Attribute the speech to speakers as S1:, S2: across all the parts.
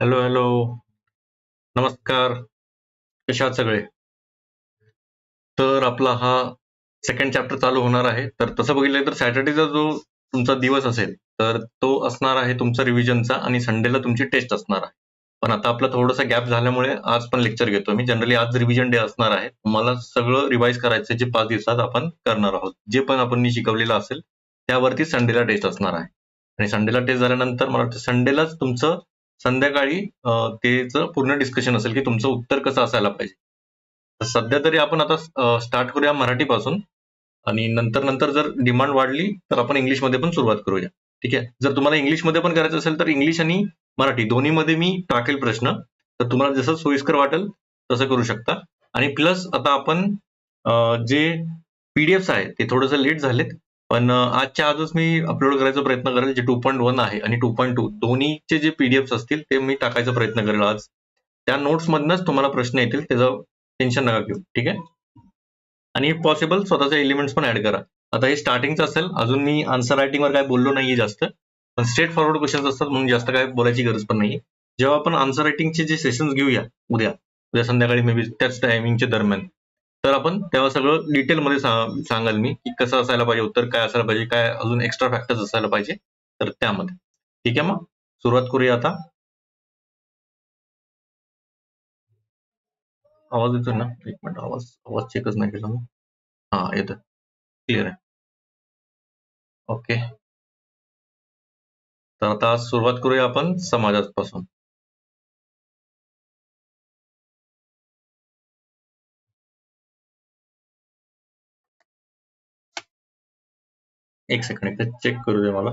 S1: Hello hello नमस्कार. कशा सगळे? तर आपला हा सेकंड चॅप्टर चालू होणार आहे. तर तसं बघितलं तर सॅटर्डेचा जो तुमचा दिवस असेल तर तो असणार आहे तुमचा रिव्हिजनचा आणि संडेला तुमची टेस्ट असणार आहे. पण आता आपला थोडासा गॅप झाल्यामुळे आज पण लेक्चर घेतो मी. जनरली आज रिव्हिजन डे असणार आहे. तुम्हाला सगळं रिवाईज करायचं जे पाच दिवसात आपण करणार आहोत. जे पण आपण शिकवलेलं असेल त्यावरती संडेला टेस्ट असणार आहे. आणि संडेला टेस्ट झाल्यानंतर मला वाटतं संडेलाच तुमचं संध्याकाळी त्याचं पूर्ण डिस्कशन असेल की तुमचं उत्तर कसं असायला पाहिजे. तर सध्या तरी आपण आता स्टार्ट करूया मराठीपासून. आणि नंतर नंतर जर डिमांड वाढली तर आपण इंग्लिशमध्ये पण सुरुवात करूया. ठीक आहे? जर तुम्हाला इंग्लिशमध्ये पण करायचं असेल तर इंग्लिश आणि मराठी दोन्हीमध्ये मी टाकेल प्रश्न. तर तुम्हाला जसं सोयीस्कर वाटेल तसं करू शकता. आणि प्लस आता आपण जे पीडीएफ आहेत ते थोडंसं लेट झालेत. पण आजच्या आजच मी अपलोड करायचा प्रयत्न करेल जे टू पॉईंट वन आहे आणि टू पॉईंट टू दोन्हीचे जे पीडीएफ असतील ते मी टाकायचा प्रयत्न करेल आज. त्या नोट्स मधनच तुम्हाला प्रश्न येतील त्याचं टेन्शन नका घेऊ. ठीक आहे? आणि पॉसिबल स्वतःचे एलिमेंट्स पण ऍड करा. आता हे स्टार्टिंगचं असेल अजून मी आन्सर रायटिंगवर काय बोललो नाहीये जास्त. पण स्ट्रेट फॉरवर्ड क्वेश्चन असतात म्हणून जास्त काय बोलायची गरज पण नाहीये. जेव्हा आपण आन्सर रायटिंगचे जे सेशन्स घेऊया उद्या. उद्या संध्याकाळी मे बी त्याच टायमिंगच्या दरम्यान. तर आपण तेव्हा सगळं डिटेलमध्ये सांगाल मी की कसं असायला पाहिजे उत्तर काय असायला पाहिजे काय अजून एक्स्ट्रा फॅक्टर्स असायला पाहिजे. तर त्यामध्ये. ठीक आहे मग? सुरुवात करूया आता. आवाज येतो ना? एक मिनिट आवाज आवाज चेकच नाही केला हा येत क्लिअर आहे. ओके तर आता सुरुवात करूया आपण समाजापासून. एक सेकंड एकदा चेक करू दे मला.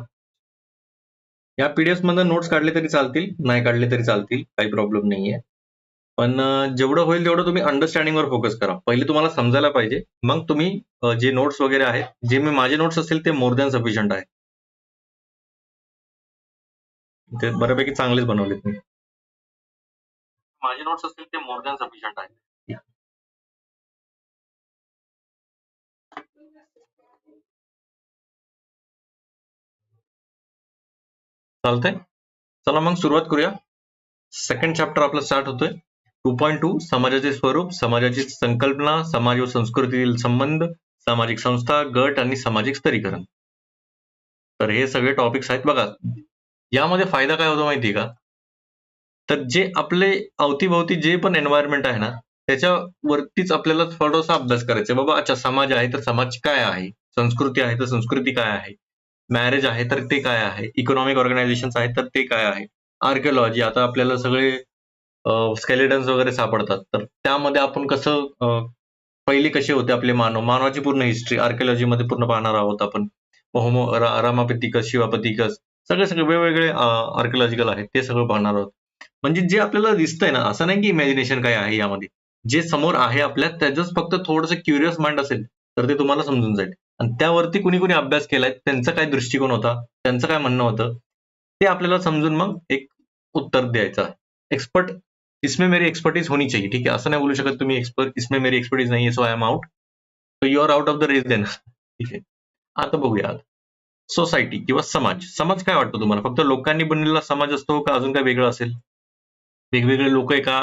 S1: या पीडीएफ मधून नोट्स काढले तरी चालतील नाही काढले तरी चालतील काही प्रॉब्लेम नाहीये. पण जेवढं होईल तेवढं तुम्ही अंडरस्टँडिंगवर फोकस करा. पहिले तुम्हाला समजायला पाहिजे. मग तुम्ही जे नोट्स वगैरे आहेत जे मी माझे नोट्स असतील ते मोर दॅन सफिशियंट आहे ते बऱ्यापैकी चांगलेच बनवलेत मी. माझे नोट्स असतील ते मोर दॅन सफिशियंट आहे चालतंय. चला मग सुरुवात करूया. सेकंड चॅप्टर आपला स्टार्ट होतोय. टू पॉईंट टू समाजाचे स्वरूप समाजाची संकल्पना समाज व संस्कृतीतील संबंध सामाजिक संस्था गट आणि सामाजिक स्तरीकरण. तर हे सगळे टॉपिक्स आहेत बघा. यामध्ये फायदा काय होतो माहिती का? तर जे आपले अवतीभोवती जे पण एन्व्हायरमेंट आहे ना त्याच्यावरतीच आपल्याला थोडासा अभ्यास करायचा आहे. बाबा अच्छा समाज आहे तर समाज काय आहे? संस्कृती आहे तर संस्कृती काय आहे? मॅरेज आहे तर ते काय आहे? इकॉनॉमिक ऑर्गनायझेशन आहेत तर ते काय आहे? आर्किओलॉजी आता आपल्याला सगळे स्केलेटन्स वगैरे सापडतात. तर त्यामध्ये आपण कसं पहिले कसे होते आपले मानव? मानवाची पूर्ण हिस्ट्री आर्किओलॉजी मध्ये पूर्ण पाहणार आहोत आपण. होमो रा- रामापतिकस शिवापतिकस सगळे सगळे वेगवेगळे आर्किओलॉजिकल आहेत ते सगळं पाहणार आहोत. म्हणजे जे आपल्याला दिसतंय ना असं नाही की इमॅजिनेशन काय आहे यामध्ये. जे समोर आहे आपल्या त्याच फक्त थोडंसं क्युरियस माइंड असेल तर ते तुम्हाला समजून जाईल. आणि त्यावरती कुणी कुणी अभ्यास केलाय त्यांचा काय दृष्टिकोन होता त्यांचं काय म्हणणं होतं ते आपल्याला समजून मग एक उत्तर द्यायचं आहे. एक्सपर्ट इसमें मेरी एक्सपर्टीज होनी चाहिए ठीक आहे? असं नाही बोलू शकत तुम्ही एक्सपर्ट इसमें मेरी एक्सपर्टीज नाही आहे so I am out so you are out of the race then ठीक आहे? आता बघूया. सोसायटी किंवा समाज. समाज काय वाटतो तुम्हाला? फक्त लोकांनी बनलेला समाज असतो का अजून काय वेगळं असेल? वेगवेगळे लोक एका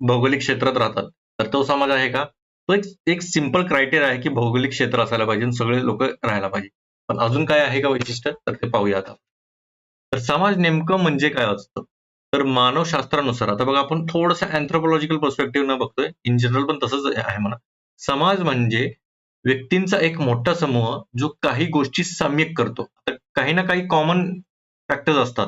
S1: भौगोलिक क्षेत्रात राहतात. तर तो समाज आहे का? तो एक एक सिंपल क्रायटेरिया आहे की भौगोलिक क्षेत्र असायला पाहिजे आणि सगळे लोक राहायला पाहिजे. पण अजून काय आहे का वैशिष्ट्य? तर ते पाहूया आता. तर समाज नेमकं म्हणजे काय असतं? तर मानवशास्त्रानुसार आता बघा आपण थोडंसं अँथ्रोपॉलॉजिकल पर्स्पेक्टिव्ह न बघतोय इन जनरल पण तसंच आहे म्हणा. समाज म्हणजे व्यक्तींचा एक मोठा समूह जो काही गोष्टी सम्यक करतो. आता काही ना काही कॉमन फॅक्टर्स असतात.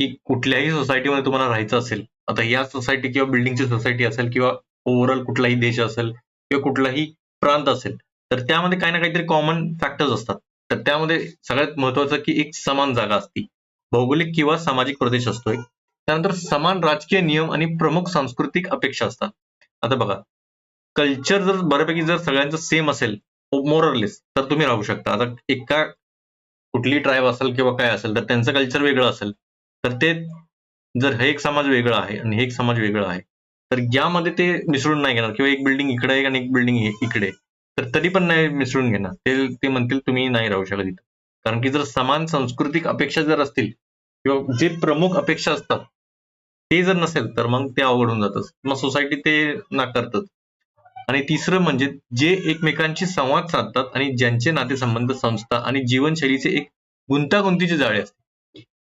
S1: की कुठल्याही सोसायटीमध्ये तुम्हाला राहायचं असेल आता या सोसायटी किंवा बिल्डिंगची सोसायटी असेल किंवा ओव्हरऑल कुठलाही देश असेल किंवा कुठलाही प्रांत असेल तर त्यामध्ये काही ना काहीतरी कॉमन फॅक्टर्स असतात. तर त्यामध्ये सगळ्यात महत्वाचं की एक समान जागा असते. भौगोलिक किंवा सामाजिक प्रदेश असतो एक. त्यानंतर समान राजकीय नियम आणि प्रमुख सांस्कृतिक अपेक्षा असतात. आता बघा कल्चर जर बऱ्यापैकी जर सगळ्यांचं सेम असेल मोरलेस तर तुम्ही राहू शकता. आता एका कुठली ट्राईब असेल किंवा काय असेल तर त्यांचं कल्चर वेगळं असेल. तर ते जर हे एक समाज वेगळा आहे आणि हे एक समाज वेगळा आहे तर यामध्ये ते मिसळून नाही घेणार. किंवा एक बिल्डिंग इकडे आहे आणि एक बिल्डिंग इकडे तर तरी पण नाही मिसळून घेणार. ते ते म्हणतील तुम्ही नाही राहू शकत इथं. कारण की जर समान सांस्कृतिक अपेक्षा जर असतील किंवा जे प्रमुख अपेक्षा असतात ते जर नसेल तर मग ते अवघड होऊन जातच मग सोसायटी ते नाकारतात. आणि तिसरं म्हणजे जे एकमेकांशी संवाद साधतात आणि ज्यांचे नातेसंबंध संस्था आणि जीवनशैलीचे एक गुंतागुंतीचे जाळे असते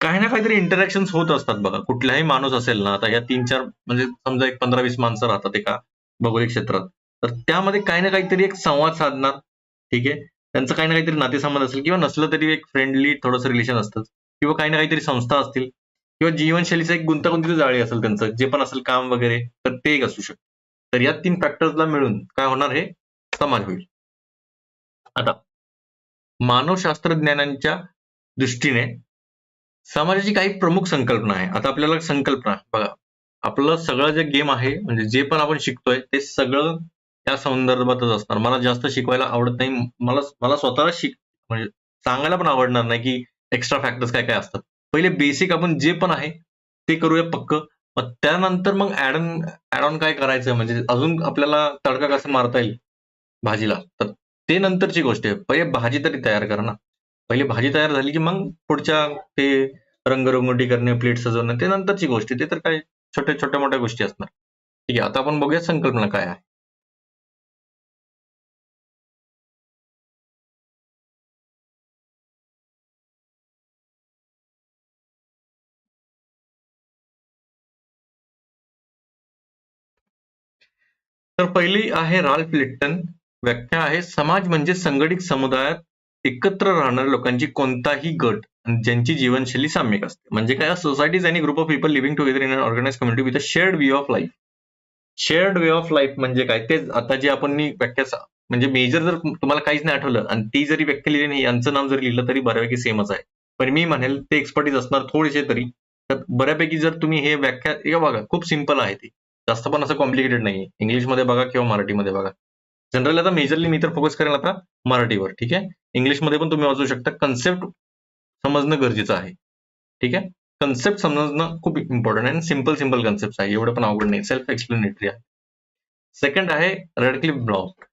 S1: काही ना काहीतरी इंटरॅक्शन होत असतात बघा. कुठलाही माणूस असेल ना आता या तीन चार म्हणजे समजा एक पंधरा वीस माणसं राहतात एका भौगोलिक क्षेत्रात तर त्यामध्ये काही ना काहीतरी एक संवाद साधणार. ठीक आहे? त्यांचं काही ना काहीतरी नातेसंबंध असेल किंवा नसलं तरी एक फ्रेंडली थोडंसं रिलेशन असतं किंवा काही ना काहीतरी संस्था असतील किंवा जीवनशैलीचं एक गुंतागुंतीचं जाळी असेल त्यांचं जे पण असेल काम वगैरे तर ते एक असू शकतं. तर या तीन फॅक्टर्सला मिळून काय होणार हे समाज होईल. आता मानवशास्त्रज्ञानांच्या दृष्टीने समाजाची काही प्रमुख संकल्पना आहे. आता आपल्याला संकल्पना बघा आपलं सगळं जे गेम आहे म्हणजे जे पण आपण शिकतोय ते सगळं त्या संदर्भातच असणार. मला जास्त शिकवायला आवडत नाही. मला मला स्वतःला शिक म्हणजे सांगायला पण आवडणार नाही की एक्स्ट्रा फॅक्टर्स काय काय असतात. पहिले बेसिक आपण जे पण आहे ते करूया पक्क. मग त्यानंतर मग ऍड ऍड ऑन काय करायचं? म्हणजे अजून आपल्याला तडका कसं मारता येईल? भाजीला. तर ते नंतरची गोष्ट आहे. पहिले भाजी तरी तयार करा ना. पहिले भाजी तयार झाली की मग पुढच्या ते रंगरंगोटी करणे प्लेट सजवणं ते नंतरची गोष्ट ते तर काय छोट्या छोट्या मोठ्या गोष्टी असणार. ठीक आहे आता आपण बघूया संकल्पना काय आहे. तर पहिली आहे राल्फ लिट्टन. व्याख्या आहे समाज म्हणजे संघटित समुदायात एकत्र राहणाऱ्या लोकांची कोणताही गट आणि ज्यांची जीवनशैली साम्यक असते. म्हणजे काय? सोसायटीज आणि group of people living together in organise community with a shared way of life shared way of life म्हणजे काय? तेच आता जे आपण व्याख्या सा- म्हणजे मेजर जर तुम्हाला काहीच नाही आठवलं आणि ती जरी व्याख्या लिहिली नाही यांचं नाव जरी लिहिलं तरी बऱ्यापैकी सेमच आहे. पण मी म्हणेल ते एक्सपर्टीज असणार थोडेसे तरी. तर बऱ्यापैकी जर तुम्ही हे व्याख्या बघा खूप सिंपल आहे ती. जास्त पण असं कॉम्प्लिकेटेड नाही इंग्लिशमध्ये बघा किंवा मराठीमध्ये बघा. जनरली आता मेजरली मी तर फोकस करेल आता मराठीवर ठीक आहे? इंग्लिशमध्ये पण तुम्ही वाचू शकता. कन्सेप्ट समजणं गरजेचं आहे. ठीक आहे? कन्सेप्ट समजणं खूप इम्पॉर्टंट आहे. आणि सिंपल सिंपल कन्सेप्ट आहे. एवढं पण अवघड नाही. सेल्फ एक्सप्लेनेटरी आहे. सेकंड आहे रेडक्लिफ ब्लॉक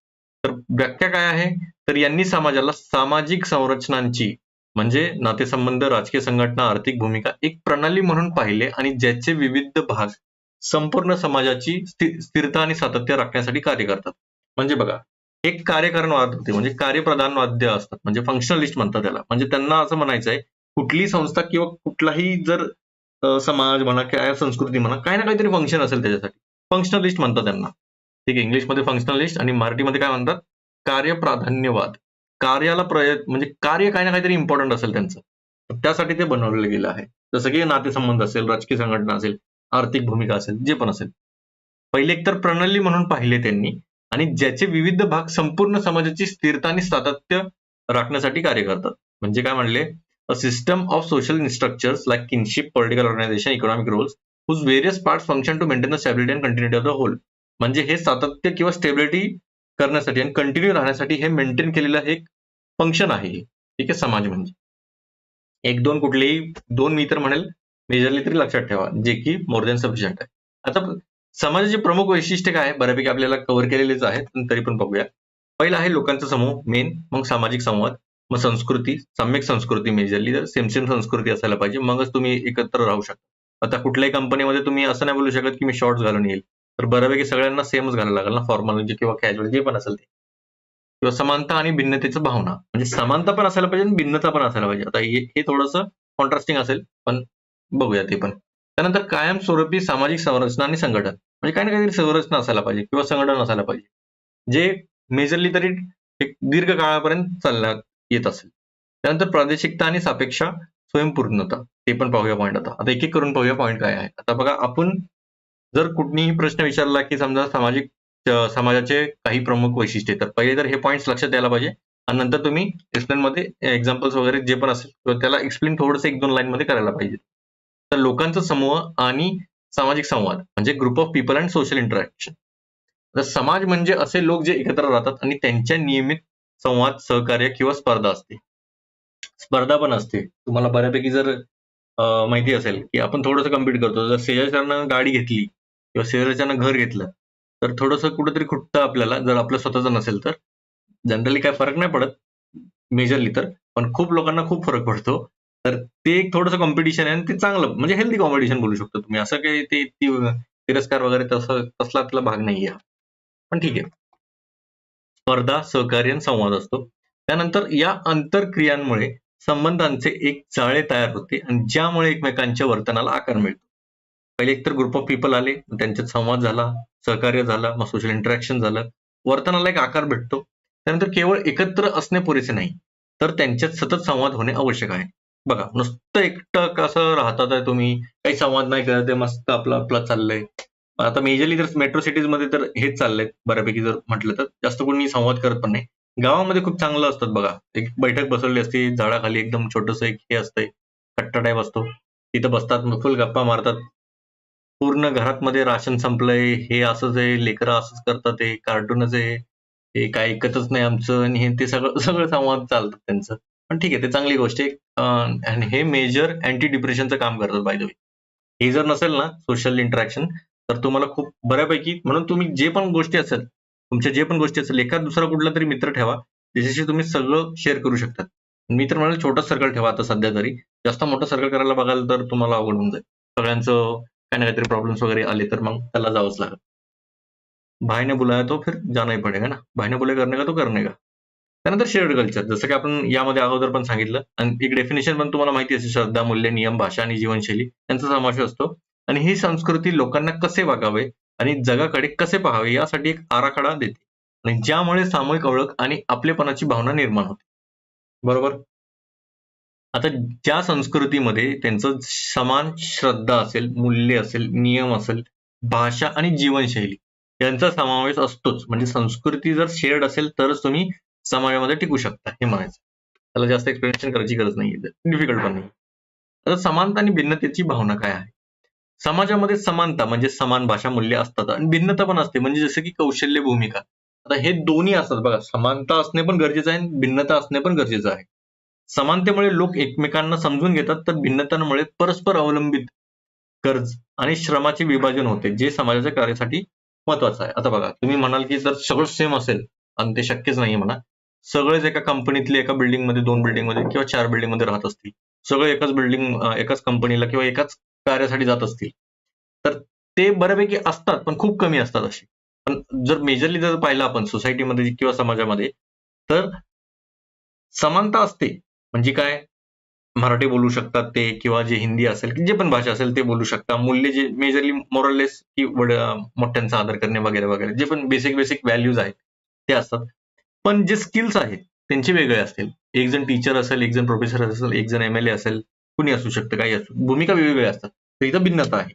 S1: तर व्याख्या काय आहे? तर यांनी समाजाला सामाजिक संरचनांची म्हणजे नातेसंबंध राजकीय संघटना आर्थिक भूमिका एक प्रणाली म्हणून पाहिले आणि ज्याचे विविध भाग संपूर्ण समाजाची स्थिरता आणि सातत्य राखण्यासाठी कार्य करतात. म्हणजे बघा एक कार्यकरणवाद होते म्हणजे कार्यप्रधान वाद्य असतात म्हणजे फंक्शनलिस्ट म्हणतात त्याला. म्हणजे त्यांना असं म्हणायचं आहे कुठली संस्था किंवा कुठलाही जर समाज म्हणा किंवा संस्कृती म्हणा काही ना काहीतरी फंक्शन असेल त्याच्यासाठी. फंक्शनलिस्ट म्हणतात त्यांना. ठीक आहे इंग्लिशमध्ये फंक्शनलिस्ट आणि मराठीमध्ये काय म्हणतात? कार्यप्राधान्यवाद. कार्याला प्रयत्न म्हणजे कार्य काही ना काहीतरी इम्पॉर्टंट असेल त्यांचं. त्यासाठी ते बनवलं गेलं आहे. जसं की नातेसंबंध असेल राजकीय संघटना असेल आर्थिक भूमिका असेल जे पण असेल. पहिले एकतर प्रणाली म्हणून पाहिले त्यांनी. आणि ज्याचे विविध भाग संपूर्ण समाजाची स्थिरता आणि सातत्य राखण्यासाठी कार्य करतात. म्हणजे काय म्हणले? A system of social structures like kinship political organisation economic roles whose various part function to maintain the stability and continuity of the whole म्हणजे हे सातत्य किंवा स्टेबिलिटी करण्यासाठी आणि कंटिन्यू राहण्यासाठी हे मेंटेन केलेलं हे एक फंक्शन आहे ठीक आहे? समाज म्हणजे. एक दोन कुठलेही दोन मी तर म्हणेल मेजरली तरी लक्षात ठेवा. जे की मोर दॅन सफिशियंट आहे. आता समाजाची प्रमुख वैशिष्ट्य काय बऱ्यापैकी आपल्याला कव्हर केलेलेच आहेत पण तरी पण बघूया. पहिलं आहे लोकांचा समूह मेन मग सामाजिक संवाद मग संस्कृती सम्यक संस्कृती मेजरली तर सेम सेम संस्कृती असायला पाहिजे मगच तुम्ही एकत्र राहू शकता. आता कुठल्याही कंपनीमध्ये तुम्ही असं नाही बोलू शकत की मी शॉर्ट्स घालून येईल. तर बऱ्यापैकी सगळ्यांना सेमच घालायला लागेल ना फॉर्मल म्हणजे किंवा कॅज्युअल जे पण असेल ते. किंवा समानता आणि भिन्नतेचं भावना. म्हणजे समानता पण असायला पाहिजे आणि भिन्नता पण असायला पाहिजे. आता हे हे थोडंसं कॉन्ट्रास्टिंग असेल पण बघूया ते पण. त्यानंतर कायमस्वरूपी सामाजिक संरचना आणि संघटन. म्हणजे काही ना काहीतरी संरचना असायला पाहिजे किंवा संघटन असायला पाहिजे. जे मेजरली तरी एक दीर्घ काळापर्यंत चालण्यात येत असेल. त्यानंतर प्रादेशिकता आणि सापेक्षा स्वयंपूर्णता. ते पण पाहूया पॉईंट आता. आता एक एक करून पाहूया पॉईंट काय आहे आता बघा आपण जर कुठलीही प्रश्न विचारला की समजा सामाजिक समाजाचे काही प्रमुख वैशिष्ट्ये तर पहिले तर हे पॉईंट्स लक्षात द्यायला पाहिजे. आणि नंतर तुम्ही एक्सप्लेन मध्ये एक्झाम्पल्स वगैरे जे पण असेल त्याला एक्सप्लेन थोडंसं एक दोन लाईन मध्ये करायला पाहिजे. तर लोकांचा समूह आणि सामाजिक संवाद म्हणजे group of people and social interaction तर समाज म्हणजे असे लोक जे एकत्र राहतात आणि त्यांच्या नियमित संवाद सहकार्य किंवा स्पर्धा असते. स्पर्धा पण असते. तुम्हाला बऱ्यापैकी जर माहिती असेल की आपण थोडंसं कम्पीट करतो. जर शेजारच्यानं गाडी घेतली किंवा शेजारच्यानं घर घेतलं तर थोडंसं कुठेतरी खुटतं आपल्याला जर आपलं स्वतःचं नसेल तर जनरली काय फरक नाही पडत मेजरली तर. पण खूप लोकांना खूप फरक पडतो. तर ते एक थोडंसं कॉम्पिटिशन आहे आणि ते चांगलं म्हणजे हेल्दी कॉम्पिटिशन बोलू शकतो तुम्ही. असं काही ते तिरस्कार वगैरे तसं तसला आपला भाग नाही आहे पण ठीक आहे. स्पर्धा सहकार्य आणि संवाद असतो. त्यानंतर या आंतरक्रियांमुळे संबंधांचे एक जाळे तयार होते आणि ज्यामुळे एकमेकांच्या वर्तनाला आकार मिळतो. पहिले एकतर ग्रुप ऑफ पीपल आले त्यांच्यात संवाद झाला सहकार्य झालं मग सोशल इंटरॅक्शन झालं. वर्तनाला एक आकार भेटतो. त्यानंतर केवळ एकत्र असणे पुरेसे नाही तर त्यांच्यात सतत संवाद होणे आवश्यक आहे. बघा नुसतं एकटक असं राहतात आहे तुम्ही. काही संवाद नाही करत आहे मस्त आपलं आपलं चाललंय. आता मेजरली तर मेट्रो सिटीजमध्ये तर हेच चाललंय बऱ्यापैकी जर म्हटलं तर. जास्त कोणी संवाद करत पण नाही. गावामध्ये खूप चांगलं असतात बघा. एक बैठक बसवली असते झाडाखाली एकदम छोटस एक हे असतंय कट्टा टाईप असतो. तिथं बसतात फुल गप्पा मारतात. पूर्ण घरात मध्ये राशन संपलंय हे असंच आहे लेकरं असंच करतात हे कार्टूनच आहे हे काय ऐकतच नाही आमचं आणि हे ते सगळं सगळं संवाद चालतात त्यांचं. पण ठीक आहे ते चांगली गोष्ट आहे. हे मेजर अँटी डिप्रेशनचं काम करतात बाय द वे हे जर नसेल ना सोशल इंटरॅक्शन तर तुम्हाला खूप बऱ्यापैकी म्हणून तुम्ही जे पण गोष्टी असेल तुमच्या जे पण गोष्टी असेल एखाद दुसरा कुठला तरी मित्र ठेवा ज्याच्याशी तुम्ही सगळं शेअर करू शकता. मी तर म्हणाल छोटा सर्कल ठेवा आता सध्या तरी. जास्त मोठं सर्कल करायला बघाल तर तुम्हाला अवघड होऊन जाईल. सगळ्यांचं काही ना काहीतरी प्रॉब्लेम्स वगैरे आले तर मग त्याला जावंच लागेल. भाई ने बुलाया तो फिर जाना ही पडेगा ना? भाई ने करणे का तो करणे का. त्यानंतर शेअर्ड कल्चर जसं की आपण यामध्ये अगोदर पण सांगितलं. आणि एक डेफिनेशन पण तुम्हाला माहिती असेल श्रद्धा मूल्य नियम भाषा आणि जीवनशैली. यांचा समावेश असतो. आणि ही संस्कृती लोकांना कसे वागावे आणि जगाकडे कसे पाहावे यासाठी एक आराखडा देते. आणि ज्यामुळे सामूहिक ओळख आणि आपलेपणाची भावना निर्माण होते. बरोबर? आता ज्या संस्कृतीमध्ये त्यांचं समान श्रद्धा असेल मूल्य असेल नियम असेल भाषा आणि जीवनशैली यांचा समावेश असतोच. म्हणजे संस्कृती जर शेअर्ड असेल तरच तुम्ही समाजामध्ये टिकू शकता हे म्हणायचं. त्याला जास्त एक्सप्लेनेशन करायची गरज नाही डिफिकल्ट पण नाही आता समानता आणि भिन्नतेची भावना काय आहे? समाजामध्ये समानता म्हणजे समान भाषा मूल्य असतात आणि भिन्नता पण असते. म्हणजे जसं की कौशल्य भूमिका. आता हे दोन्ही असतात बघा. समानता असणे पण गरजेचं आहे आणि भिन्नता असणे पण गरजेचं आहे. समानतेमुळे लोक एकमेकांना समजून घेतात तर भिन्नतांमुळे परस्पर अवलंबित कर्ज आणि श्रमाचे विभाजन होते जे समाजाच्या कार्यासाठी महत्वाचं आहे. आता बघा तुम्ही म्हणाल की जर सगळं सेम असेल आणि ते शक्यच नाही म्हणा सगळेच एका कंपनीतले एका बिल्डिंगमध्ये दोन बिल्डिंगमध्ये किंवा चार बिल्डिंगमध्ये राहत असतील. सगळे एकाच बिल्डिंग एकाच कंपनीला किंवा एकाच कार्यासाठी जात असतील. तर ते बऱ्यापैकी असतात पण खूप कमी असतात असे. पण जर मेजरली जर पाहिलं आपण सोसायटीमध्ये किंवा समाजामध्ये तर समानता असते. म्हणजे काय? मराठी बोलू शकतात ते किंवा जे हिंदी असेल जे पण भाषा असेल ते बोलू शकता. मूल्य जे मेजरली मोरलेस की मोठ्यांचा आदर करणे वगैरे वगैरे जे पण बेसिक बेसिक व्हॅल्यूज आहेत ते असतात. पण जे स्किल्स आहेत त्यांचे वेगळे असतील. एक जण टीचर असेल एक जण प्रोफेसर असेल एक जण एम एल ए असेल कुणी असू शकतं काही असू भूमिका वेगवेगळ्या असतात. तर इथं भिन्नता आहे.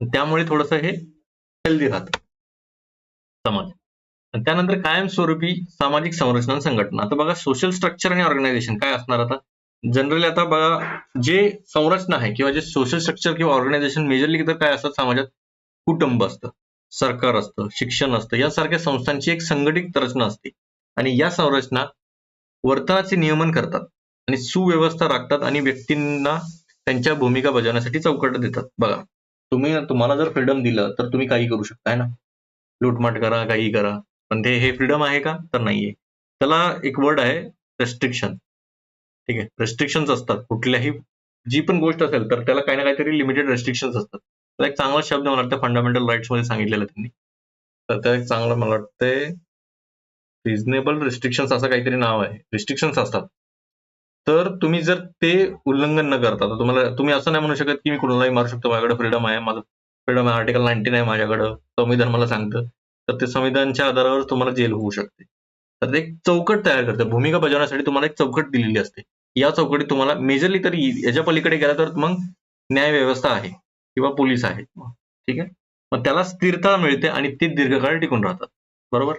S1: त्यामुळे थोडंसं हे हेल्दी राहतं. समाज. त्यानंतर कायमस्वरूपी सामाजिक संरचना आणि संघटना. आता बघा सोशल स्ट्रक्चर आणि ऑर्गनायझेशन काय असणार आता? जनरली आता बघा जे संरचना आहे किंवा जे सोशल स्ट्रक्चर किंवा ऑर्गनायझेशन मेजरली तर काय असतात समाजात कुटुंब असतं सरकार असतं शिक्षण असतं. यासारख्या संस्थांची एक संघटित रचना असते. आणि या संरचना वर्तनाचे नियमन करतात आणि सुव्यवस्था राखतात आणि व्यक्तींना त्यांच्या भूमिका बजावण्यासाठी चौकट देतात. बघा तुम्ही तुम्हाला जर फ्रीडम दिलं तर तुम्ही काही करू शकता है ना? लूटमाट करा काही करा. पण ते हे फ्रीडम आहे का? तर नाहीये. त्याला एक वर्ड आहे रेस्ट्रिक्शन ठीक आहे? रेस्ट्रिक्शन्स असतात. कुठल्याही जी पण गोष्ट असेल तर त्याला काही ना काहीतरी लिमिटेड रेस्ट्रिक्शन्स असतात. त्याला एक चांगला शब्द मला वाटतं फंडामेंटल राईट्समध्ये सांगितलेलं त्यांनी. तर त्या एक चांगलं मला वाटतंय रिझनेबल रिस्ट्रिक्शन्स असं काहीतरी नाव आहे. रिस्ट्रिक्शन्स असतात. तर तुम्ही जर ते उल्लंघन न करता तर तुम्हाला तुम्ही असं नाही म्हणू शकत की मी कुणालाही मारू शकतो माझ्याकडे फ्रीडम आहे माझं फ्रीडम आहे आर्टिकल नाईन्टीन आहे माझ्याकडं संविधान मला सांगतं तर ते संविधानच्या आधारावर तुम्हाला जेल होऊ शकते. तर ते एक चौकट तयार करतं. भूमिका बजावण्यासाठी तुम्हाला एक चौकट दिलेली असते. या चौकटीत तुम्हाला मेजरली तरी याच्या पलीकडे गेला तर मग न्याय व्यवस्था आहे किंवा पोलीस आहेत मग ठीक आहे? मग त्याला स्थिरता मिळते आणि ते दीर्घकाळ टिकून राहतात. बरोबर?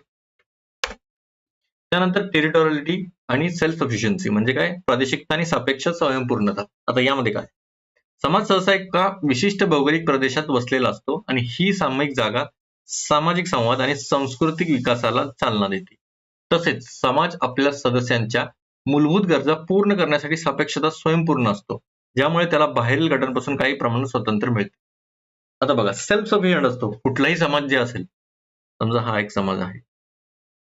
S1: त्यानंतर टेरिटोरियलिटी आणि सेल्फ सफिशियन्सी म्हणजे काय? प्रादेशिकता आणि सापेक्ष स्वयंपूर्णता. आता यामध्ये काय? समाज सहसा एका विशिष्ट भौगोलिक प्रदेशात वसलेला असतो आणि ही सामायिक जागा सामाजिक संवाद आणि सांस्कृतिक विकासाला चालना देते. तसेच समाज आपल्या सदस्यांच्या मूलभूत गरजा पूर्ण करण्यासाठी सापेक्षता स्वयंपूर्ण असतो. ज्यामुळे त्याला बाहेरील गटांपासून काही प्रमाणात स्वातंत्र्य मिळते. आता बघा सेल्फ सफिशियंट असतो. कुठलाही समाज जे असेल समजा हा एक समाज आहे.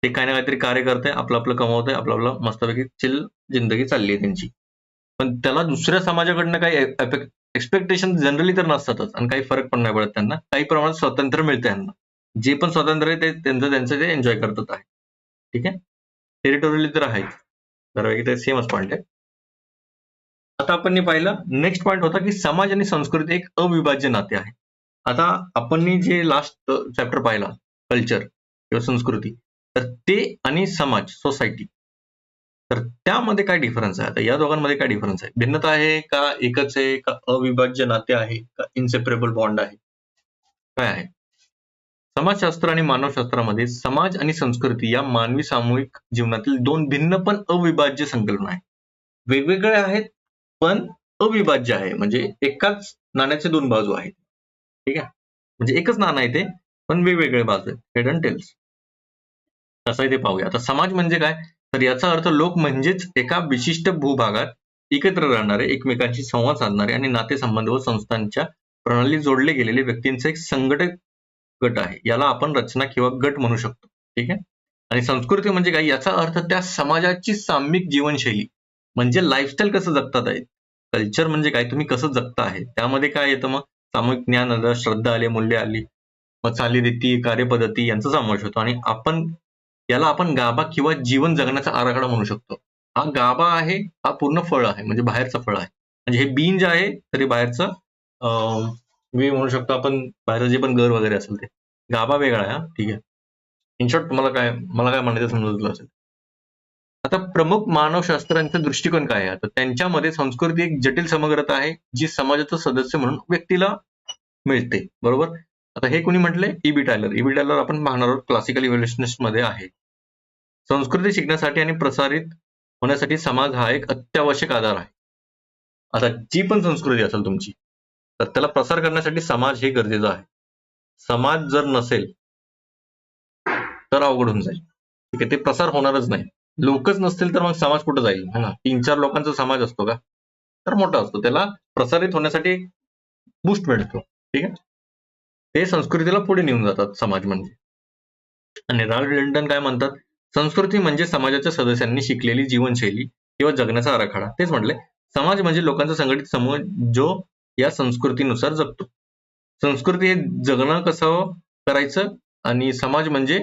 S1: ते काही ना काहीतरी कार्य करते आपलं आपलं कमावतंय आपलं आपलं मस्तपैकी चिल जिंदगी चालली आहे त्यांची. पण त्याला दुसऱ्या समाजाकडनं काही एक्सपेक्टेशन जनरली तर नसतातच आणि काही फरक पण नाही पडत त्यांना. काही प्रमाणात स्वातंत्र्य मिळतं यांना. जे पण स्वातंत्र्य आहे ते त्यांचं त्यांचं ते एन्जॉय करतात आहे. ठीक आहे? टेरिटोरियली तर आहेच बऱ्यापैकी सेमच पॉईंट आहे. आता आपण पाहिलं. नेक्स्ट पॉईंट होता की समाज आणि संस्कृती एक अविभाज्य नाते आहे. आता आपण जे लास्ट चॅप्टर पाहिला कल्चर किंवा संस्कृती तर ते आणि समाज सोसायटी तर त्यामध्ये काय डिफरन्स आहे? आता या दोघांमध्ये काय डिफरन्स आहे? भिन्नता आहे का एकच आहे का अविभाज्य नाते आहे का इनसेपरेबल बॉन्ड आहे? काय आहे? समाजशास्त्र आणि मानवशास्त्रामध्ये समाज आणि संस्कृती या मानवी सामूहिक जीवनातील दोन भिन्न पण अविभाज्य संकल्पना आहेत. वेगवेगळे आहेत पण अविभाज्य आहे. म्हणजे एकाच नाण्याचे दोन बाजू आहेत. ठीक आहे? म्हणजे एकच नाणं आहे ते पण वेगवेगळे बाजू आहेत. हेड अँड टेल्स कसं ते पाहूया. आता समाज म्हणजे काय? तर याचा अर्थ लोक म्हणजेच एका विशिष्ट भूभागात एकत्र राहणारे एकमेकांशी संवाद साधणारे आणि नातेसंबंध व संस्थांच्या प्रणाली जोडले गेलेले व्यक्तींचा एक संघटक गट आहे. याला आपण रचना किंवा गट म्हणू शकतो. ठीक आहे? आणि संस्कृती म्हणजे काय? याचा अर्थ त्या समाजाची साम्यिक जीवनशैली. म्हणजे लाईफस्टाईल कसं जगतात आहे कल्चर म्हणजे काय? तुम्ही कसं जगता आहे? त्यामध्ये काय येतं मग? सामूहिक ज्ञान आलं श्रद्धा आली मूल्य आली. मग चालीरीती कार्यपद्धती यांचा समावेश होतो. आणि आपण याला आपण गाभा किंवा जीवन जगण्याचा आराखडा म्हणू शकतो. हा गाभा आहे हा पूर्ण फळ आहे म्हणजे बाहेरचं फळ आहे. म्हणजे हे बीन जे आहे तरी बाहेरचं अं, मी म्हणू शकतो आपण बाहेरचं जे पण घर वगैरे असेल ते. गाभा वेगळा आहे हा. ठीक आहे. इन शॉर्ट तुम्हाला काय मला काय म्हणायचं समजलं असेल. आता प्रमुख मानवशास्त्रांचा दृष्टिकोन काय आहे? तर त्यांच्यामध्ये संस्कृती एक जटिल समग्रता आहे जी समाजाचा सदस्य म्हणून व्यक्तीला मिळते. बरोबर? आता हे कोणी म्हटलंय? ईबी टायलर ईबी टायलर आपण पाहणार आहोत क्लासिकल इव्हल्युशनिस्टमध्ये आहे. संस्कृती शिकण्यासाठी आणि प्रसारित होण्यासाठी समाज हा एक अत्यावश्यक आधार आहे. आता जी पण संस्कृती असेल तुमची तर त्याला प्रसार करण्यासाठी समाज हे गरजेचं आहे. समाज जर नसेल तर अवघड होऊन जाईल. ठीक आहे ते प्रसार होणारच नाही. लोकच नसतील तर मग समाज कुठं जाईल? है ना तीन चार लोकांचा समाज असतो का? तर मोठा असतो. त्याला प्रसारित होण्यासाठी बूस्ट मिळतो. ठीक आहे? ते संस्कृतीला पुढे नेऊन जातात समाज म्हणजे. आणि राल लिंटन काय म्हणतात? संस्कृती म्हणजे समाजाच्या सदस्यांनी शिकलेली जीवनशैली किंवा जगण्याचा आराखडा. तेच म्हटले समाज म्हणजे लोकांचा संघटित समूह जो या संस्कृतीनुसार जगतो. संस्कृती हे जगणं कसं करायचं आणि समाज म्हणजे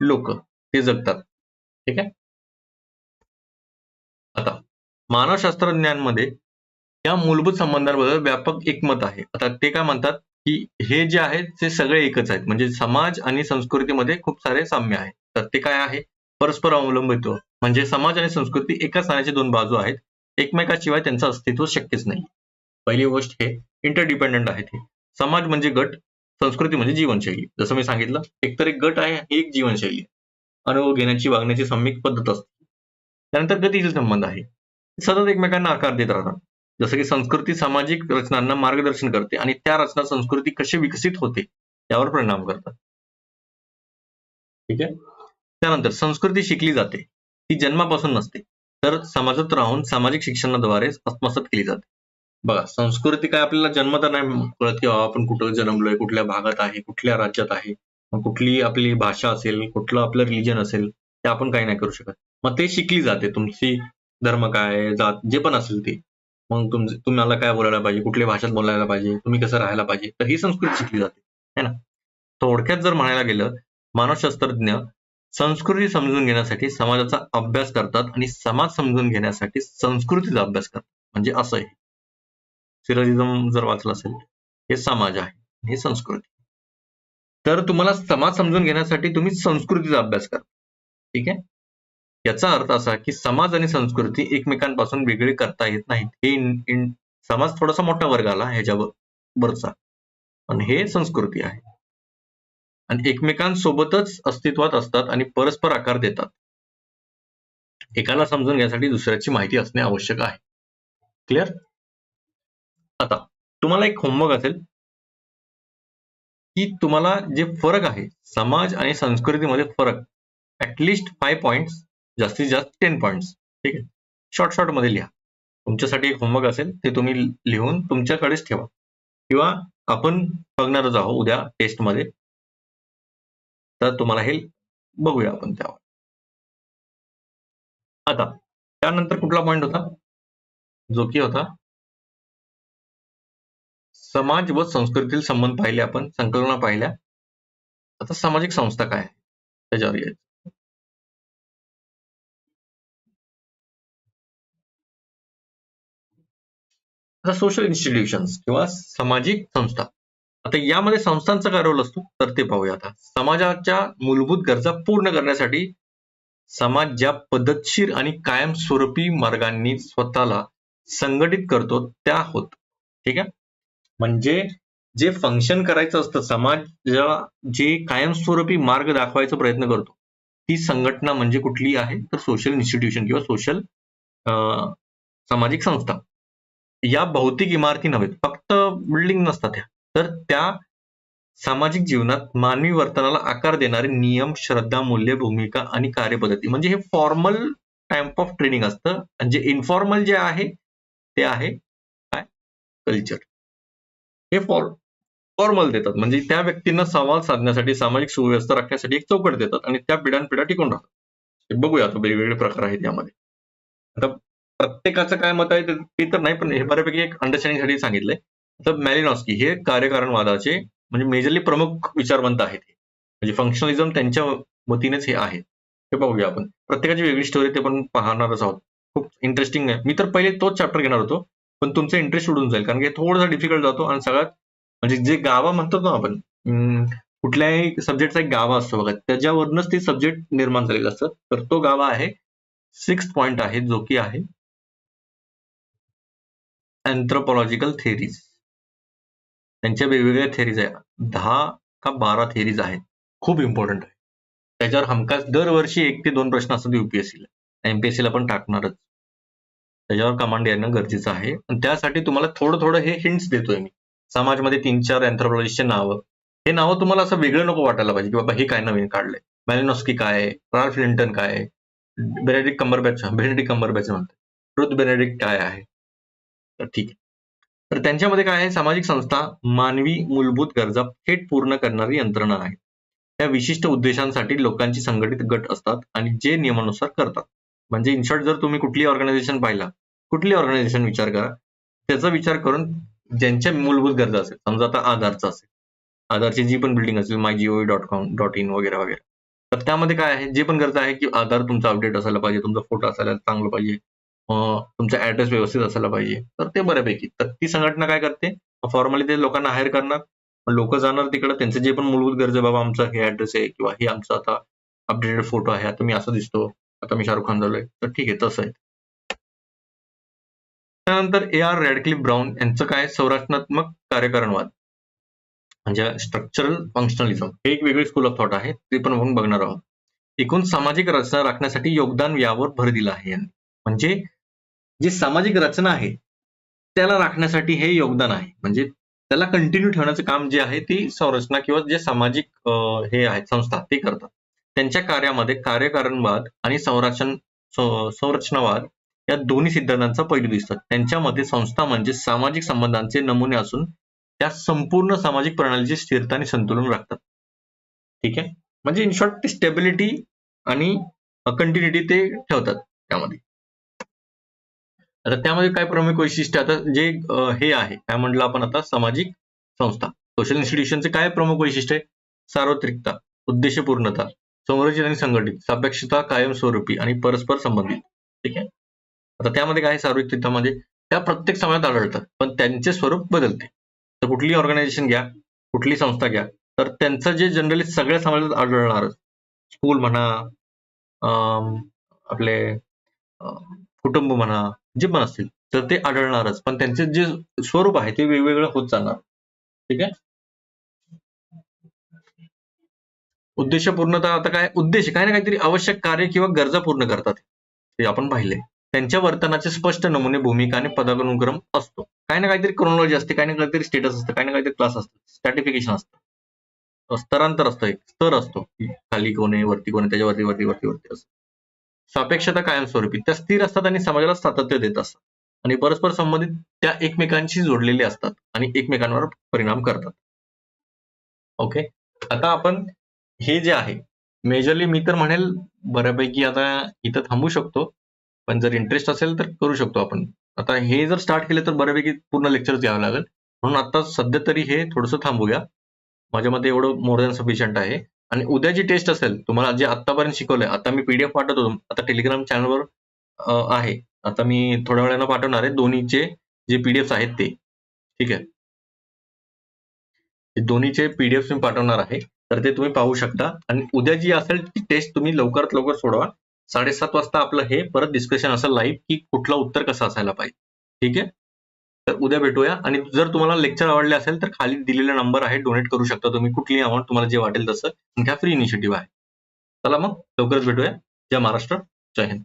S1: लोक ते जगतात. ठीक आहे? आता मानवशास्त्रज्ञांमध्ये या मूलभूत संबंधांबद्दल व्यापक एकमत आहे. आता ते काय म्हणतात की हे जे आहेत ते सगळे एकच आहेत. म्हणजे समाज आणि संस्कृतीमध्ये खूप सारे साम्य आहे. तर ते काय आहे? परस्पर अवलंबित्व म्हणजे समाज आणि संस्कृती एकाच नाण्याचे दोन बाजू आहेत. एकमेकाशिवाय त्यांचं अस्तित्व शक्यच नाही. पहिली गोष्ट हे इंटरडिपेंडंट आहे ते समाज म्हणजे गट संस्कृती म्हणजे जीवनशैली. जसं मी सांगितलं एकतर एक गट आहे ही एक जीवनशैली अनुभव घेण्याची वागण्याची सम्यक पद्धत असते. त्यानंतर गतीशील संबंध आहे. सतत एकमेकांना आकार देत राहतात. जसं की संस्कृती सामाजिक रचनांना मार्गदर्शन करते आणि त्या रचना संस्कृती कशी विकसित होते यावर परिणाम करतात. ठीक आहे? त्यानंतर संस्कृती शिकली जाते. ती जन्मापासून नसते. तर समाजात राहून सामाजिक शिक्षणाद्वारे आत्मसात केली जाते. बघा संस्कृती काय आपल्याला जन्मता नाही कळत की आपण कुठं जन्मलोय कुठल्या भागात आहे कुठल्या राज्यात आहे मग कुठली आपली भाषा असेल कुठलं आपलं रिलीजन असेल ते आपण काही नाही करू शकत. मग ते शिकली जाते. तुमची धर्म काय जात जे पण असेल ते. मग तुम तुम्हाला काय बोलायला पाहिजे कुठल्या भाषेत बोलायला पाहिजे तुम्ही कसं राहायला पाहिजे तर ही संस्कृती शिकली जाते. है ना? थोडक्यात जर म्हणायला गेलं मानवशास्त्रज्ञ संस्कृती समजून घेण्यासाठी समाजाचा अभ्यास करतात आणि समाज समजून घेण्यासाठी संस्कृतीचा अभ्यास करतात. म्हणजे असं आहे. सिरजिझम जर वाचलं असेल हे समाज आहे हे संस्कृती. तर तुम्हाला समाज समजून घेण्यासाठी तुम्ही संस्कृतीचा अभ्यास करा. ठीक आहे? याचा अर्थ असा की समाज आणि संस्कृती एकमेकांपासून वेगळे करता येत नाहीत. हे इन- इन- समाज थोडासा मोठा वर्ग आला ह्याच्यावर वरचा पण हे संस्कृती आहे. आणि एकमेकांसोबतच अस्तित्वात असतात आणि परस्पर आकार देतात. एकाला समजून घेण्यासाठी दुसऱ्याची माहिती असणे आवश्यक आहे. क्लिअर आता तुम्हाला एक होमवर्क असेल. की तुम्हाला जे फरक आहे समाज आणि संस्कृतीमध्ये फरक ऍटलिस्ट फाय पॉइंट्स जास्तीत जास्त टेन पॉइंट्स ठीक आहे? शॉर्ट शॉर्टमध्ये लिहा. तुमच्यासाठी एक होमवर्क असेल ते तुम्ही लिहून तुमच्याकडेच ठेवा. किंवा आपण बघणारच आहोत उद्या टेस्टमध्ये तर तुम्हाला हे बघूया आपण त्यावर. आता त्यानंतर कुठला पॉइंट होता? जो की होता समाज व संस्कृतीतील संबंध पाहिले आपण संकल्पना पाहिल्या. आता सामाजिक संस्था काय? त्याच्यावर यायचं. आता सोशल इन्स्टिट्यूशन्स किंवा सामाजिक संस्था. आता यामध्ये संस्थांचा काय रोल असतो? तर ते पाहूया आता. समाजाच्या मूलभूत गरजा पूर्ण करण्यासाठी समाज ज्या पद्धतशीर आणि कायमस्वरूपी मार्गांनी स्वतःला संघटित करतो त्या होत. ठीक आहे? म्हणजे जे फंक्शन करायचं असतं समाजाला जे कायमस्वरूपी मार्ग दाखवायचा प्रयत्न करतो ती संघटना म्हणजे कुठली आहे? तर सोशल इन्स्टिट्यूशन किंवा सोशल सामाजिक संस्था. या भौतिक इमारती नव्हेत फक्त बिल्डिंग नसतात त्या तर त्या सामाजिक जीवनात मानवी वर्तनाला आकार देणारे नियम श्रद्धा मूल्य भूमिका आणि कार्यपद्धती. म्हणजे हे फॉर्मल टाइप ऑफ ट्रेनिंग असतं. आणि जे इन्फॉर्मल जे आहे ते आहे काय? कल्चर हे फॉर फॉर्मल देतात. म्हणजे त्या व्यक्तींना संवाद साधण्यासाठी सामाजिक सुव्यवस्था राखण्यासाठी एक चौकट देतात आणि त्या पिढ्यानपिढ्या टिकून राहतात. हे बघूया आता वेगवेगळे प्रकार आहेत यामध्ये. आता प्रत्येकाचं काय मत आहे ते तर नाही पण हे बऱ्यापैकी एक अंडरस्टँडिंगसाठी सांगितलंय. तर मॅलिनॉस्की हे कार्यकारणवादाचे म्हणजे मेजरली प्रमुख विचारवंत आहेत म्हणजे फंक्शनलिझम त्यांच्या वतीनेच हे आहे. ते बघूया आपण. प्रत्येकाची वेगळी स्टोरी ते पण पाहणारच आहोत. खूप इंटरेस्टिंग आहे. मी तर पहिले तोच चॅप्टर घेणार होतो पण तुमचा इंटरेस्ट उडून जाईल. कारण की थोडासा डिफिकल्ट जातो आणि सगळ्यात म्हणजे जे गावा म्हणतो ना आपण कुठल्याही सब्जेक्टचा एक गावा असतो बघा त्याच्यावरूनच ते सब्जेक्ट निर्माण झालेलं असतं. तर तो गावा आहे सिक्स पॉइंट आहे जो की आहे अँथ्रोपॉलॉजिकल थेरीज त्यांच्या वेगवेगळ्या थेरीज आहेत. दहा का बारा थेरीज आहेत. खूप इम्पॉर्टंट आहे. त्याच्यावर हमखास दरवर्षी एक ते दोन प्रश्न असतात युपीएससीला एमपीएससीला पण टाकणारच. त्याच्यावर कमांड येणं गरजेचं आहे. आणि त्यासाठी तुम्हाला थोडं थोडं हे हिंट्स देतोय मी. समाजमध्ये तीन चार अँथ्रोपॉलॉजिस्टचे नावं. हे नावं तुम्हाला असं वेगळं नको वाटायला पाहिजे की बाबा हे काय नवीन काढलंय. मॅलिनॉस्की काय राल्फ लिंटन काय आहे? बेनेडिक कंबरबॅच बेनेडिक कंबरबॅच म्हणतात. रुथ बेनेडिक काय आहे? तर ठीक आहे. तर त्यांच्यामध्ये काय आहे? सामाजिक संस्था मानवी मूलभूत गरजा थेट पूर्ण करणारी यंत्रणा आहे. त्या विशिष्ट उद्देशांसाठी लोकांची संघटित गट असतात आणि जे नियमानुसार करतात. म्हणजे इन शॉर्ट जर तुम्ही कुठली ऑर्गनायझेशन पाहिला कुठली ऑर्गनायझेशन विचार करा त्याचा विचार करून ज्यांच्या मूलभूत गरजा असेल समजा आता आधारचा असेल आधारची जी पण बिल्डिंग असेल my Jio dot com dot in वगैरे वगैरे तर त्यामध्ये काय आहे? जे पण गरजा आहे की आधार तुमचा अपडेट असायला पाहिजे तुमचा फोटो असायला चांगलं पाहिजे तुमचा ऍड्रेस व्यवस्थित असायला पाहिजे. तर ते बऱ्यापैकी. तर ती संघटना काय करते? फॉर्मली ते लोकांना हायर करणार. लोक जाणार तिकडे. त्यांचे जे पण मूलभूत गरजे बाबा आमचा हे ऍड्रेस आहे किंवा हे आमचा आता अपडेटेड फोटो आहे. आता मी असं दिसतो. आता मी शाहरुख खान झालोय. तर ठीक आहे तसं आहे. त्यानंतर ए आर रॅडक्लिफ ब्राऊन यांचं काय? संरचनात्मक कार्यकरणवाद. म्हणजे स्ट्रक्चरल फंक्शनलिझम हे एक वेगळी स्कूल ऑफ थॉट आहे. ते पण आपण बघणार आहोत. एकूण सामाजिक रचना राखण्यासाठी योगदान यावर भर दिला आहे यांनी. म्हणजे जी सामाजिक रचना आहे त्याला राखण्यासाठी हे योगदान आहे. म्हणजे त्याला कंटिन्यू ठेवण्याचं काम जे आहे ती संरचना किंवा जे सामाजिक हे आहेत संस्था ते करतात. त्यांच्या कार्यामध्ये कार्यकारणवाद आणि संरक्षण संरचनावाद या दोन्ही सिद्धांतांचा पैलू दिसतात. त्यांच्यामध्ये संस्था म्हणजे सामाजिक संबंधांचे नमुने असून त्या संपूर्ण सामाजिक प्रणालीची स्थिरता आणि संतुलन राखतात. ठीक आहे? म्हणजे इन शॉर्ट ती स्टेबिलिटी आणि कंटिन्युटी ते ठेवतात त्यामध्ये. आता त्यामध्ये काय प्रमुख वैशिष्ट्य आता जे हे आहे काय म्हटलं आपण आता? सामाजिक संस्था. सोशल इन्स्टिट्यूशनचे काय प्रमुख वैशिष्ट्य आहे? सार्वत्रिकता उद्देशपूर्णता संरचित आणि संघटित सापेक्षता कायमस्वरूपी आणि परस्पर संबंधित. ठीक आहे? आता त्यामध्ये काय सार्वत्रिकतामध्ये त्या प्रत्येक समाजात आढळतात पण त्यांचे स्वरूप बदलते. तर कुठली ऑर्गनायझेशन घ्या कुठली संस्था घ्या तर त्यांचं जे जनरली सगळ्या समाजात आढळणारच स्कूल म्हणा आपले कुटुंब म्हणा जे पण असतील तर ते आढळणारच. पण त्यांचे जे स्वरूप आहे ते वेगवेगळं होत जाणार. ठीक आहे? उद्देश पूर्णता आता काय? उद्देश काही ना काहीतरी आवश्यक कार्य किंवा गरजा पूर्ण करतात. ते आपण पाहिले त्यांच्या वर्तनाचे स्पष्ट नमुने भूमिका आणि पदानुक्रम असतो. काही ना काहीतरी क्रोनॉलॉजी असते काही ना काहीतरी स्टेटस असतं काही ना काहीतरी क्लास असतं स्टॅटिफिकेशन असतं. स्तरांतर असतं एक स्तर असतो. खाली कोण आहे वरती कोण आहे त्याच्यावरती वरती वरती वरती असतो सापेक्षता कायमस्वरूपी त्या स्थिर असतात आणि समाजाला सातत्य देत असतात. आणि परस्पर संबंधित त्या एकमेकांशी जोडलेले असतात आणि एकमेकांवर परिणाम करतात. ओके आता आपण हे जे आहे मेजरली मी तर म्हणेल बऱ्यापैकी आता इथं थांबू शकतो. पण जर इंटरेस्ट असेल तर करू शकतो आपण. आता हे जर स्टार्ट केले तर बऱ्यापैकी पूर्ण लेक्चर घ्यावं लागेल. म्हणून आता सध्या तरी हे थोडंसं थांबूया. माझ्या मते एवढं मोर दॅन सफिशियंट आहे. आणि उद्या जी टेस्ट असेल तुम्हाला जे आतापर्यंत शिकवलंय आता मी पीडीएफ पाठवतो आता टेलिग्राम चॅनलवर आहे. आता मी थोड्या वेळानं पाठवणार आहे. दोन्हीचे जे पीडीएफ आहेत ते. ठीक आहे? दोन्हीचे पीडीएफ मी पाठवणार आहे. तर ते तुम्ही पाहू शकता. आणि उद्या जी असेल ती टेस्ट तुम्ही लवकरात लवकर सोडवा. साडेसात वाजता आपलं हे परत डिस्कशन असेल लाईव्ह की कुठलं उत्तर कसं असायला पाहिजे. ठीक आहे? तर उद्या भेटूया. आणि जर तुम्हाला लेक्चर आवडले असेल तर खाली दिलेला नंबर आहे डोनेट करू शकता तुम्ही. कुठलीही अमाऊंट तुम्हाला जे वाटेल तसं. फ्री इनिशिएटिव्ह आहे. चला मग लवकरच भेटूया. जय महाराष्ट्र जय हिंद.